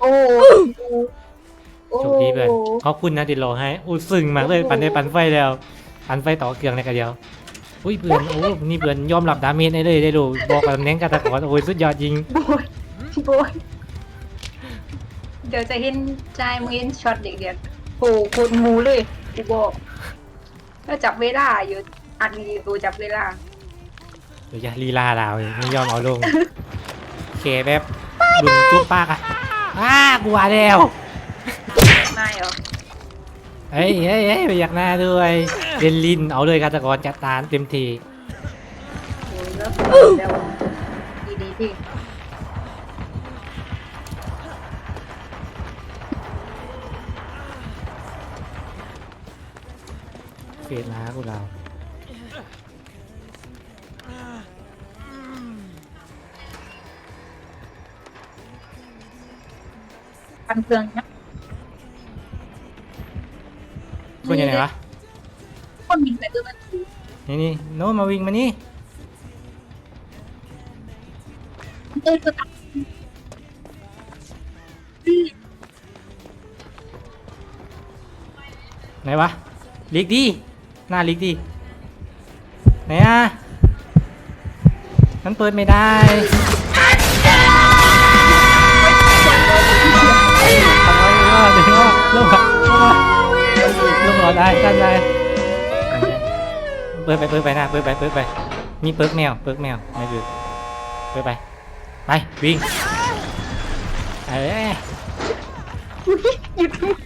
โอ้โอ้โชคดีเพื่อนขอบคุณนะที่รอให้อู้ซึ้งมากเลยปันได้ปันไฟแล้ว ปันไฟต่อเครื่องในกระเดียวอุ้ยเพื่อนโอ้นี่เพื่อนยอมรับดาเมจได้เลยได้ดูบอกกับตำแหน่งกาตะกอนโอ้ยสุดยอดยิงโบยโบยเดี๋ยวจะเห็นใจมึงเห็นช็อตเด็กๆโอ้โคตรงูเลยกูบอกก็จับเวลาอยู่อันนี้กูจับเวลาเดี๋ยวจะลีลาเราเลยไม่ยอมเอาลงโอเคแบบลุนจุ๊บปากอะอ้า กูว่าแล้วไม่เหรอเฮ้ยเฮ้ยเฮ้ยไปอยากหน้าด้วยเล่นลินเอาเลยกาตะกอนจัดตานเต็มทีโอ้ยแล้วเดี๋ยวดีดีๆพี่เฟดนะกูเรา ปันเครื่องนะคุณยังไงวะคนบินไปตัวมันนี่นี่โน้ตมาวิ่งมานี่เออตัวตัดไหนวะลิกดีหน้าลิกดีไหนอะมันเปิดไม่ได้ ลงมาได้กันได้เปิดไปเปิดไปนะเปิดไปเปิดไป มีเปิร์กแมวเปิร์กแมวไม่เปิดเปิดไป ไปวิ่งเอ้ยหยุด